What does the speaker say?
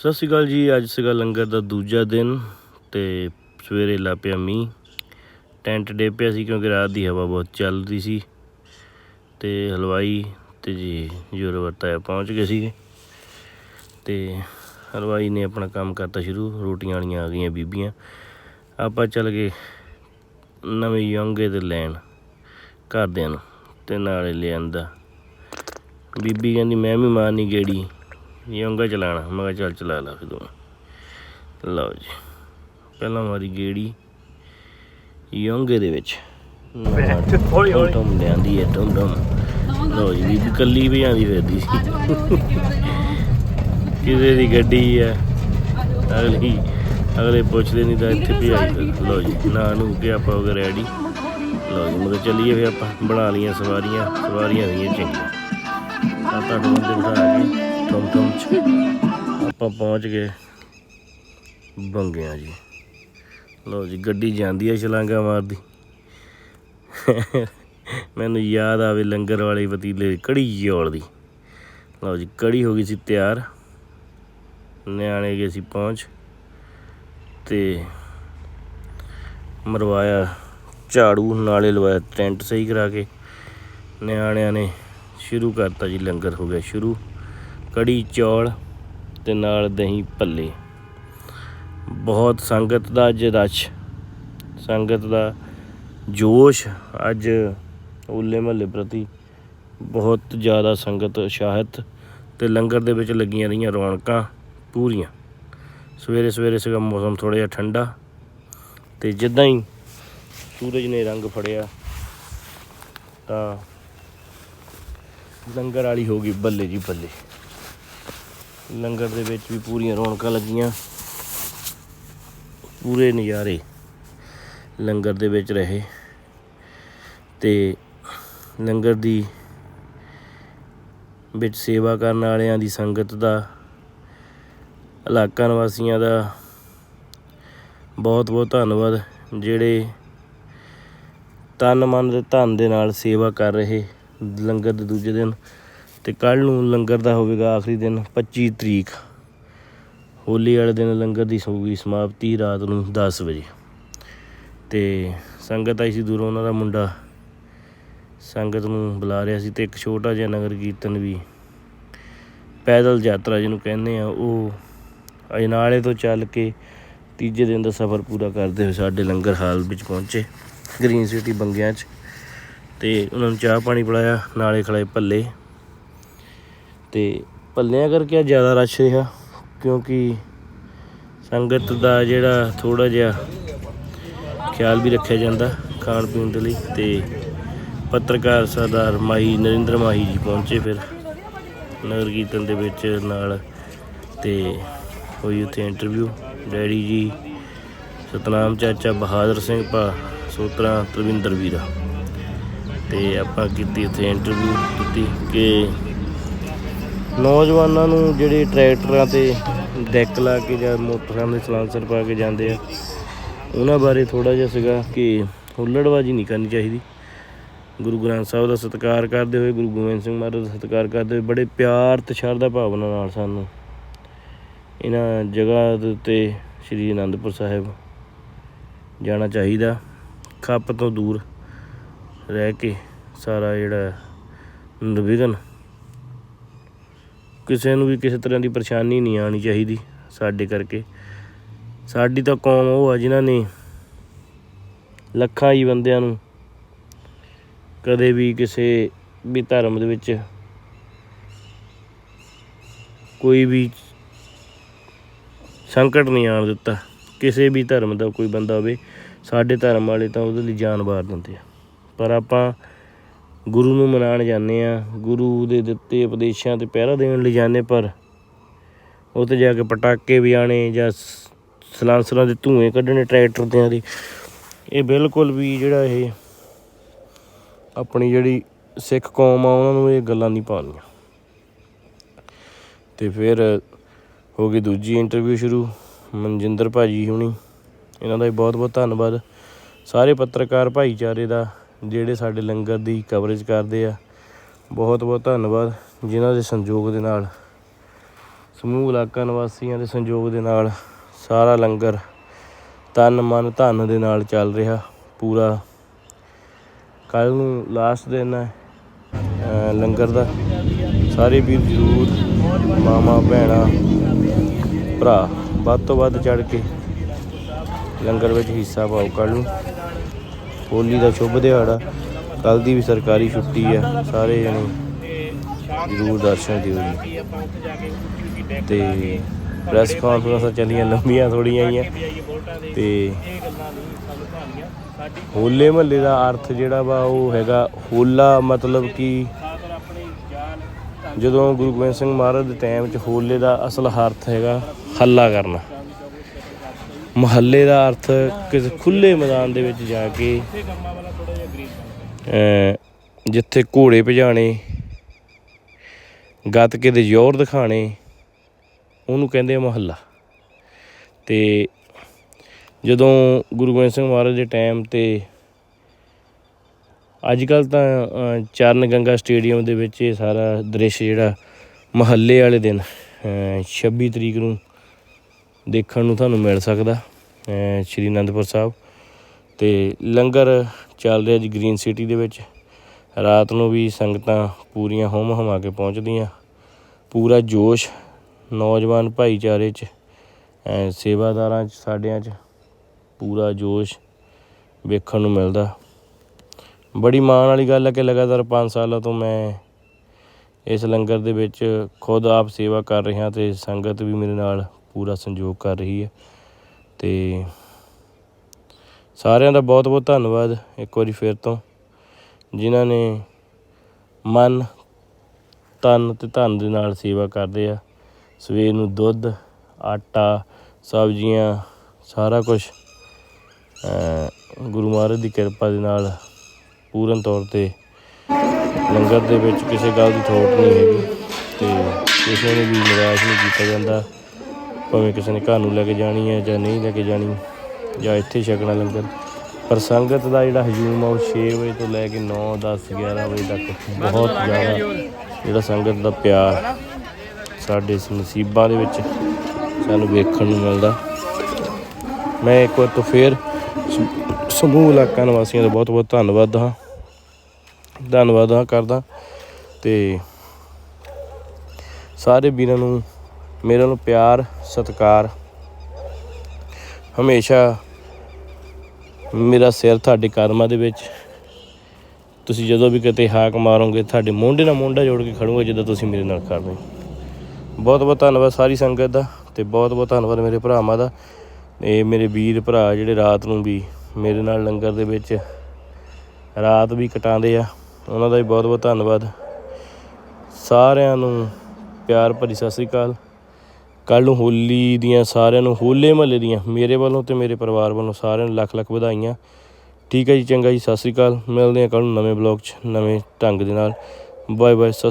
ਸਤਿ ਸ਼੍ਰੀ ਅਕਾਲ ਜੀ, ਅੱਜ ਸੀਗਾ ਲੰਗਰ ਦਾ ਦੂਜਾ ਦਿਨ ਤੇ ਸਵੇਰੇ ਲਾ ਪਿਆ ਮੀਂਹ। ਟੈਂਟ ਡੇ ਪਿਆ ਸੀ ਕਿਉਂਕਿ ਰਾਤ ਦੀ ਹਵਾ ਬਹੁਤ ਚੱਲ ਰਹੀ ਸੀ ਤੇ ਹਲਵਾਈ ਤੇ ਜੀ ਜੋਰ ਵਰਤਾਇਆ ਪਹੁੰਚ ਗਏ ਸੀਗੇ। ਤੇ ਹਲਵਾਈ ਨੇ ਆਪਣਾ ਕੰਮ ਕਰਤਾ ਸ਼ੁਰੂ, ਰੋਟੀਆਂ ਵਾਲੀਆਂ ਆ ਗਈਆਂ ਬੀਬੀਆਂ। ਆਪਾਂ ਚੱਲ ਗਏ ਨਵੇਂ ਯੋਂਗੇ ਦੇ ਲੈਣ ਘਰਦਿਆਂ ਨੂੰ ਤੇ ਨਾਲੇ ਲਿਆਂਦਾ। ਬੀਬੀ ਕਹਿੰਦੀ, ਮੈਂ ਵੀ ਮਾਰਨੀ ਗੇੜੀ। ਯੋਂਗਾ ਚਲਾਣਾ। ਮੈਂ ਕਿਹਾ ਚੱਲ ਚਲਾ ਲਾ ਫਿਰ ਤੂੰ। ਲਓ ਜੀ। ਪਹਿਲਾਂ ਮਾਰੀ ਗੇੜੀ। ਯੋਂਗੇ ਦੇ ਵਿੱਚ। ਹੌਲੀ ਹੌਲੀ। ਟਮ ਲਿਆਂਦੀ ਹੈ ਟਮ ਟਮ ਲਓ ਜੀ ਬੀਬੀ ਕੱਲੀ ਵੀ ਆਂਦੀ ਫਿਰਦੀ ਸੀ। ਕਿਸੇ ਦੀ ਗੱਡੀ ਹੈ ਅਗਲੀ ਅਗਲੇ ਪੁੱਛਦੇ ਨਹੀਂ ਤਾਂ ਇੱਥੇ ਵੀ ਆਈ। ਲਓ ਜੀ ਨਾ ਨੂੰ ਕੇ ਆਪਾਂ ਹੋ ਗਏ ਰੈਡੀ ਲਓ ਜੀ ਮਤਲਬ ਚੱਲੀਏ ਫਿਰ ਆਪਾਂ। ਬਣਾ ਲਈਆਂ ਸਵਾਰੀਆਂ। ਸਵਾਰੀਆਂ ਹੋਈਆਂ ਚੰਗੀਆਂ। ਸੱਤ ਅੱਠ ਬੰਦੇ ਬਿਠਾ ਕੇ ਟਮ ਚ। ਆਪਾਂ ਪਹੁੰਚ ਗਏ ਬੰਗਿਆਂ ਜੀ। ਲਓ ਜੀ, ਗੱਡੀ ਜਾਂਦੀ ਆ ਛਲਾਂਗਾ ਮਾਰਦੀ। ਮੈਨੂੰ ਯਾਦ ਆਵੇ ਲੰਗਰ ਵਾਲੇ ਵਤੀਲੇ ਕੜੀ ਜੋਲ ਦੀ। ਲਓ ਜੀ, ਕੜੀ ਹੋ ਗਈ ਸੀ ਤਿਆਰ। ਨਿਆਣੇ ਗਏ ਸੀ ਪਹੁੰਚ ਤੇ ਮਰਵਾਇਆ ਝਾੜੂ, ਨਾਲੇ ਲਵਾਇਆ ਟੈਂਟ ਸਹੀ ਕਰਾ ਕੇ। ਨਿਆਣਿਆਂ ਨੇ ਸ਼ੁਰੂ ਕਰਤਾ ਜੀ ਲੰਗਰ ਹੋ ਗਿਆ ਸ਼ੁਰੂ। ਕੜੀ ਚੌਲ ਤੇ ਨਾਲ ਦਹੀਂ ਭੱਲੇ। ਬਹੁਤ ਸੰਗਤ ਦਾ ਅੱਜ ਰਸ਼। ਸੰਗਤ ਦਾ ਜੋਸ਼ ਅੱਜ ਉਲੇ ਮਹੱਲੇ ਪ੍ਰਤੀ ਬਹੁਤ ਜ਼ਿਆਦਾ ਸੰਗਤ ਉਤਸ਼ਾਹਿਤ ਤੇ ਲੰਗਰ ਦੇ ਵਿੱਚ ਲੱਗੀਆਂ ਰਹੀਆਂ ਰੌਣਕਾਂ ਪੂਰੀਆਂ। ਸਵੇਰੇ ਸਵੇਰੇ ਸੀਗਾ ਮੌਸਮ ਥੋੜਾ ਜਿਹਾ ਠੰਡਾ ਤੇ ਜਿੱਦਾਂ ਹੀ ਸੂਰਜ ਨੇ ਰੰਗ ਫੜਿਆ ਤਾਂ ਲੰਗਰ ਵਾਲੀ ਹੋ ਗਈ ਬੱਲੇ ਜੀ ਬੱਲੇ। ਲੰਗਰ ਦੇ ਵਿੱਚ ਵੀ ਪੂਰੀਆਂ ਰੌਣਕਾਂ ਲੱਗੀਆਂ। ਪੂਰੇ ਨਜ਼ਾਰੇ ਲੰਗਰ ਦੇ ਵਿੱਚ ਰਹੇ। ਤੇ ਲੰਗਰ ਦੀ ਵਿੱਚ ਸੇਵਾ ਕਰਨ ਵਾਲਿਆਂ ਦੀ ਸੰਗਤ ਦਾ, ਇਲਾਕਾ ਨਿਵਾਸੀਆਂ ਦਾ ਬਹੁਤ ਬਹੁਤ ਧੰਨਵਾਦ, ਜਿਹੜੇ ਤਨ, ਮਨ ਦੇ ਧਨ ਦੇ ਨਾਲ ਸੇਵਾ ਕਰ ਰਹੇ ਲੰਗਰ ਦੇ ਦੂਜੇ ਦਿਨ। ਤੇ ਕੱਲ ਨੂੰ ਲੰਗਰ ਦਾ ਹੋਵੇਗਾ ਆਖਰੀ ਦਿਨ 25 ਤਰੀਕ। ਹੋਲੀ ਵਾਲੇ ਦਿਨ ਲੰਗਰ ਦੀ ਹੋਊਗੀ ਸਮਾਪਤੀ ਰਾਤ ਨੂੰ 10 ਵਜੇ। ਤੇ ਸੰਗਤ ਆਈ ਸੀ ਦੂਰੋਂ, ਉਹਨਾਂ ਦਾ ਮੁੰਡਾ ਸੰਗਤ ਨੂੰ ਬੁਲਾ ਰਿਹਾ ਸੀ ਤੇ ਇੱਕ ਛੋਟਾ ਜਿਹਾ ਨਗਰ ਕੀਰਤਨ ਵੀ, ਪੈਦਲ ਯਾਤਰਾ ਜਿਹਨੂੰ ਕਹਿੰਦੇ ਆ, ਉਹ ਅਜਨਾਲੇ ਤੋਂ ਚੱਲ ਕੇ ਤੀਜੇ ਦਿਨ ਦਾ ਸਫ਼ਰ ਪੂਰਾ ਕਰਦੇ ਹੋਏ ਸਾਡੇ ਲੰਗਰ ਹਾਲ ਵਿੱਚ ਪਹੁੰਚੇ, ਗ੍ਰੀਨ ਸਿਟੀ ਬੰਗਿਆਂ 'ਚ। ਤੇ ਉਹਨਾਂ ਨੂੰ ਚਾਹ ਪਾਣੀ ਪਿਲਾਇਆ, ਨਾਲੇ ਖਿਲਾਏ ਭੱਲੇ। ਤੇ ਭੱਲਿਆਂ ਕਰਕੇ ਜ਼ਿਆਦਾ ਰਸ਼ ਰਿਹਾ, ਕਿਉਂਕਿ ਸੰਗਤ ਦਾ ਜਿਹੜਾ ਥੋੜਾ ਜਿਹਾ ਖਿਆਲ ਵੀ ਰੱਖਿਆ ਜਾਂਦਾ ਖਾਣ ਪੀਣ ਦੇ ਲਈ ਤੇ ਪੱਤਰਕਾਰ ਸਰਦਾਰ ਮਾਹੀ ਨਰਿੰਦਰ ਮਾਹੀ ਜੀ ਪਹੁੰਚੇ ਫਿਰ ਨਗਰ ਕੀਰਤਨ ਦੇ ਵਿੱਚ ਨਾਲ ਤੇ ਹੋਈ ਉੱਥੇ ਇੰਟਰਵਿਊ ਡੈਡੀ ਜੀ ਸਤਨਾਮ ਚਾਚਾ ਬਹਾਦਰ ਸਿੰਘ ਭਾ ਸੋਤਰਾ ਤਰਵਿੰਦਰ ਵੀਰਾ। ਤੇ ਆਪਾਂ ਕੀਤੀ ਉੱਥੇ ਇੰਟਰਵਿਊ ਕੀਤੀ ਕਿ ਨੌਜਵਾਨਾਂ ਨੂੰ ਜਿਹੜੇ ਟਰੈਕਟਰਾਂ ਤੇ ਡੈਕ ਲਾ ਕੇ ਜਾਂ ਮੋਟਰਸਾਈਕਲ ਦੇ ਸਲਾਂਸਰ ਪਾ ਕੇ ਜਾਂਦੇ ਆ, ਉਹਨਾਂ ਬਾਰੇ ਥੋੜਾ ਜਿਹਾ ਸੀਗਾ ਕਿ ਹੁੱਲੜਬਾਜੀ ਨਹੀਂ ਕਰਨੀ ਚਾਹੀਦੀ। ਗੁਰੂ ਗ੍ਰੰਥ ਸਾਹਿਬ ਦਾ ਸਤਿਕਾਰ ਕਰਦੇ ਹੋਏ, ਗੁਰੂ ਗੋਬਿੰਦ ਸਿੰਘ ਮਹਾਰਾਜ ਦਾ ਸਤਿਕਾਰ ਕਰਦੇ ਹੋਏ ਬੜੇ ਪਿਆਰ ਤੇ ਸ਼ਰਧਾ ਭਾਵਨਾ ਨਾਲ ਸਾਨੂੰ ਇਹਨਾਂ ਜਗ੍ਹਾ ਦੇ ਉੱਤੇ ਸ੍ਰੀ ਅਨੰਦਪੁਰ ਸਾਹਿਬ ਜਾਣਾ ਚਾਹੀਦਾ। ਖੱਪ ਤੋਂ ਦੂਰ ਰਹਿ ਕੇ ਸਾਰਾ ਜਿਹੜਾ ਨਿਰਵਿਘਨ ਕਿਸੇ ਨੂੰ ਵੀ ਕਿਸੇ ਤਰ੍ਹਾਂ ਦੀ ਪਰੇਸ਼ਾਨੀ ਨਹੀਂ ਆਣੀ ਚਾਹੀਦੀ ਸਾਡੇ ਕਰਕੇ। ਸਾਡੀ ਤਾਂ ਕੌਮ ਉਹ ਆ ਜਿਨ੍ਹਾਂ ਨੇ ਲੱਖਾਂ ਹੀ ਬੰਦਿਆਂ ਨੂੰ ਕਦੇ ਵੀ ਕਿਸੇ ਵੀ ਧਰਮ ਦੇ ਵਿੱਚ ਕੋਈ ਵੀ ਸੰਕਟ ਨਹੀਂ ਆਣ ਦਿੱਤਾ। ਕਿਸੇ ਵੀ ਧਰਮ ਦਾ ਕੋਈ ਬੰਦਾ ਹੋਵੇ, ਸਾਡੇ ਧਰਮ ਵਾਲੇ ਤਾਂ ਉਹਦੇ ਲਈ ਜਾਨ ਵਾਰ ਦਿੰਦੇ ਆ। ਪਰ ਆਪਾਂ ਗੁਰੂ ਨੂੰ ਮਨਾਉਣ ਜਾਂਦੇ ਹਾਂ, ਗੁਰੂ ਦੇ ਦਿੱਤੇ ਉਪਦੇਸ਼ਾਂ ਤੇ ਪਹਿਰਾ ਦੇਣ ਲਈ ਜਾਂਦੇ ਪਰ ਉੱਥੇ ਜਾ ਕੇ ਪਟਾਕੇ ਵਜਾਣੇ ਜਾਂ ਸ- ਸਲਾਂਸਰਾਂ ਦੇ ਧੂਏ ਕੱਢਣੇ ਟਰੈਕਟਰ ਦੇ ਦੀ ਇਹ ਬਿਲਕੁਲ ਵੀ ਜਿਹੜਾ ਇਹ ਆਪਣੀ ਜਿਹੜੀ ਸਿੱਖ ਕੌਮ ਆ, ਉਹਨਾਂ ਨੂੰ ਇਹ ਗੱਲਾਂ ਨਹੀਂ ਪਾਉਣੀਆਂ ਤੇ ਫਿਰ ਹੋ ਗਈ ਦੂਜੀ ਇੰਟਰਵਿਊ ਸ਼ੁਰੂ, ਮਨਜਿੰਦਰ ਭਾਜੀ ਹੁਣੀ। ਇਹਨਾਂ ਦਾ ਵੀ ਬਹੁਤ ਬਹੁਤ ਧੰਨਵਾਦ। ਸਾਰੇ ਪੱਤਰਕਾਰ ਭਾਈਚਾਰੇ ਦਾ ਜਿਹੜੇ ਸਾਡੇ ਲੰਗਰ ਦੀ ਕਵਰੇਜ ਕਰਦੇ ਆ। ਬਹੁਤ ਬਹੁਤ ਧੰਨਵਾਦ ਜਿਨ੍ਹਾਂ ਦੇ ਸੰਯੋਗ ਦੇ ਨਾਲ। ਸਮੂਹ ਇਲਾਕਾ ਨਿਵਾਸੀਆਂ ਦੇ ਸੰਯੋਗ ਦੇ ਨਾਲ ਸਾਰਾ ਲੰਗਰ ਤਨ ਮਨ ਧਨ ਦੇ ਨਾਲ ਚੱਲ ਰਿਹਾ, ਪੂਰਾ। ਕੱਲ ਨੂੰ ਲਾਸਟ ਦਿਨ ਹੈ ਲੰਗਰ ਦਾ। ਸਾਰੇ ਵੀਰ ਜ਼ਰੂਰ ਮਾਮਾ ਭੈਣਾਂ, ਭਰਾ, ਵੱਧ ਤੋਂ ਵੱਧ ਚੜ ਕੇ ਲੰਗਰ ਵਿੱਚ ਹਿੱਸਾ ਪਾਓ ਕੱਲ ਨੂੰ। ਹੋਲੀ ਦਾ ਸ਼ੁਭ ਦਿਹਾੜਾ। ਕੱਲ ਦੀ ਵੀ ਸਰਕਾਰੀ ਛੁੱਟੀ ਆ, ਸਾਰੇ ਜਣੇ। ਜ਼ਰੂਰ ਦਰਸ਼ਨ ਦਿਓ ਜੀ। ਤੇ ਪ੍ਰੈਸ ਕਾਨਫਰੰਸਾਂ ਚੱਲੀਆਂ, ਲੰਬੀਆਂ ਥੋੜੀਆਂ ਆਈਆਂ। ਤੇ ਹੋਲੇ ਮਹੱਲੇ ਦਾ ਅਰਥ ਜਿਹੜਾ ਵਾ, ਉਹ ਹੈਗਾ ਹੋਲਾ ਮਤਲਬ ਕਿ ਜਦੋਂ ਗੁਰੂ ਗੋਬਿੰਦ ਸਿੰਘ ਮਹਾਰਾਜ ਦੇ ਟਾਈਮ 'ਚ ਹੋਲੇ ਦਾ ਅਸਲ ਅਰਥ ਹੈਗਾ ਹੱਲਾ ਕਰਨਾ। ਮੁਹੱਲੇ ਦਾ ਅਰਥ ਕਿਸੇ ਖੁੱਲੇ ਮੈਦਾਨ ਦੇ ਵਿੱਚ ਜਾ ਕੇ ਜਿੱਥੇ ਘੋੜੇ ਭਜਾਣੇ ਗੱਤਕੇ ਦੇ ਜ਼ੋਰ ਦਿਖਾਣੇ ਉਹਨੂੰ ਕਹਿੰਦੇ ਮੁਹੱਲਾ ਮਹੱਲਾ। ਤੇ ਜਦੋਂ ਗੁਰੂ ਗੋਬਿੰਦ ਸਿੰਘ ਮਹਾਰਾਜ ਦੇ ਟਾਈਮ ਤੇ ਅੱਜ ਕੱਲ ਤਾਂ ਚਰਨ ਗੰਗਾ ਸਟੇਡੀਅਮ ਦੇ ਵਿੱਚ ਇਹ ਸਾਰਾ ਦ੍ਰਿਸ਼ ਜਿਹੜਾ ਮਹੱਲੇ ਵਾਲੇ ਦਿਨ ਅਹ, 26 ਤਰੀਕ ਨੂੰ ਦੇਖਣ ਨੂੰ ਤੁਹਾਨੂੰ ਮਿਲ ਸਕਦਾ ਸ਼੍ਰੀ ਅਨੰਦਪੁਰ ਸਾਹਿਬ। ਤੇ ਲੰਗਰ ਚੱਲ ਰਿਹਾ ਜੀ ਗ੍ਰੀਨ ਸਿਟੀ ਦੇ ਵਿੱਚ। ਰਾਤ ਨੂੰ ਵੀ ਸੰਗਤਾਂ ਪੂਰੀਆਂ ਹੁੰਮ ਹਮਾ ਕੇ ਪਹੁੰਚਦੀਆਂ। ਪੂਰਾ ਜੋਸ਼ ਨੌਜਵਾਨ ਭਾਈਚਾਰੇ 'ਚ ਸੇਵਾਦਾਰਾਂ 'ਚ, ਸਾਡਿਆਂ 'ਚ ਪੂਰਾ ਜੋਸ਼ ਵੇਖਣ ਨੂੰ ਮਿਲਦਾ। ਬੜੀ ਮਾਣ ਵਾਲੀ ਗੱਲ ਹੈ ਕਿ ਲਗਾਤਾਰ 5 ਸਾਲਾਂ ਤੋਂ ਮੈਂ ਇਸ ਲੰਗਰ ਦੇ ਵਿੱਚ ਖੁਦ ਆਪ ਸੇਵਾ ਕਰ ਰਿਹਾ ਤੇ ਸੰਗਤ ਵੀ ਮੇਰੇ ਨਾਲ ਪੂਰਾ ਸੰਯੋਗ ਕਰ ਰਹੀ ਹੈ। ਤੇ ਸਾਰਿਆਂ ਦਾ ਬਹੁਤ ਬਹੁਤ ਧੰਨਵਾਦ ਇੱਕ ਵਾਰੀ ਫਿਰ ਤੋਂ, ਜਿਨ੍ਹਾਂ ਨੇ ਮਨ, ਤਨ ਤੇ ਧਨ ਦੇ ਨਾਲ ਸੇਵਾ ਕਰਦੇ ਆ। ਸਵੇਰ ਨੂੰ ਦੁੱਧ, ਆਟਾ, ਸਬਜ਼ੀਆਂ, ਸਾਰਾ ਕੁਝ ਗੁਰੂ ਮਹਾਰਾਜ ਦੀ ਕਿਰਪਾ ਦੇ ਨਾਲ ਪੂਰਨ ਤੌਰ ਤੇ ਲੰਗਰ ਦੇ ਵਿੱਚ ਕਿਸੇ ਗੱਲ ਦੀ ਥੋਟ ਨਹੀਂ ਹੈਗੀ ਤੇ ਕਿਸੇ ਨੂੰ ਵੀ ਨਿਰਾਸ਼ ਨਹੀਂ ਕੀਤਾ ਜਾਂਦਾ। ਭਾਵੇਂ ਕਿਸੇ ਨੇ ਘਰ ਨੂੰ ਲੈ ਕੇ ਜਾਣੀ ਹੈ ਜਾਂ ਨਹੀਂ ਲੈ ਕੇ ਜਾਣੀ, ਜਾਂ ਇੱਥੇ ਛਕਣਾ ਲੰਗਰ। ਪਰ ਸੰਗਤ ਦਾ ਜਿਹੜਾ ਹਜੂਮ ਆ ਉਹ 6 ਵਜੇ ਤੋਂ ਲੈ ਕੇ 9 10 11 ਵਜੇ ਤੱਕ ਬਹੁਤ ਜ਼ਿਆਦਾ ਜਿਹੜਾ ਸੰਗਤ ਦਾ ਪਿਆਰ ਸਾਡੇ ਇਸ ਨਸੀਬਾਂ ਦੇ ਵਿੱਚ ਸਾਨੂੰ ਵੇਖਣ ਨੂੰ ਮਿਲਦਾ। ਮੈਂ ਇੱਕ ਵਾਰ ਤੋਂ ਫੇਰ ਸਮੂਹ ਇਲਾਕਾ ਨਿਵਾਸੀਆਂ ਦਾ ਬਹੁਤ ਬਹੁਤ ਧੰਨਵਾਦ ਹਾਂ। ਧੰਨਵਾਦ ਹਾਂ ਕਰਦਾ ਤੇ ਸਾਰੇ ਵੀਰਾਂ ਨੂੰ ਮੇਰੇ ਨੂੰ ਪਿਆਰ, ਸਤਿਕਾਰ। ਹਮੇਸ਼ਾ ਮੇਰਾ ਸਿਰ ਤੁਹਾਡੇ ਕਦਮਾਂ ਦੇ ਵਿੱਚ। ਤੁਸੀਂ ਜਦੋਂ ਵੀ ਕਿਤੇ ਹਾਕ ਮਾਰੋਗੇ, ਤੁਹਾਡੇ ਮੋਢੇ ਨਾਲ ਮੋਢਾ ਜੋੜ ਕੇ ਖੜੋਗੇ, ਜਦੋਂ ਤੁਸੀਂ ਮੇਰੇ ਨਾਲ ਖੜਦੇ ਬਹੁਤ ਬਹੁਤ ਧੰਨਵਾਦ ਸਾਰੀ ਸੰਗਤ ਦਾ ਤੇ ਬਹੁਤ ਬਹੁਤ ਧੰਨਵਾਦ ਮੇਰੇ ਭਰਾਵਾਂ ਦਾ ਇਹ ਮੇਰੇ ਵੀਰ ਭਰਾ ਜਿਹੜੇ ਰਾਤ ਨੂੰ ਵੀ ਮੇਰੇ ਨਾਲ ਲੰਗਰ ਦੇ ਵਿੱਚ ਰਾਤ ਵੀ ਕਟਾਉਂਦੇ ਆ। ਉਹਨਾਂ ਦਾ ਵੀ ਬਹੁਤ ਬਹੁਤ ਧੰਨਵਾਦ। ਸਾਰਿਆਂ ਨੂੰ ਪਿਆਰ ਭਰੀ ਸਤਿ ਸ੍ਰੀ ਅਕਾਲ। ਕੱਲ ਨੂੰ ਹੋਲੀ ਦੀਆਂ ਸਾਰਿਆਂ ਨੂੰ, ਹੋਲੇ ਮਹੱਲੇ ਦੀਆਂ, ਮੇਰੇ ਵੱਲੋਂ ਤੇ ਮੇਰੇ ਪਰਿਵਾਰ ਵੱਲੋਂ ਸਾਰਿਆਂ ਨੂੰ ਲੱਖ ਲੱਖ ਵਧਾਈਆਂ। ਠੀਕ ਹੈ ਜੀ, ਚੰਗਾ ਜੀ, ਸਤਿ ਸ੍ਰੀ ਅਕਾਲ। ਮਿਲਦੇ ਹਾਂ ਕੱਲ ਨੂੰ ਨਵੇਂ ਬਲੌਗ 'ਚ, ਨਵੇਂ ਢੰਗ ਦੇ ਨਾਲ। Bye bye Sat Sri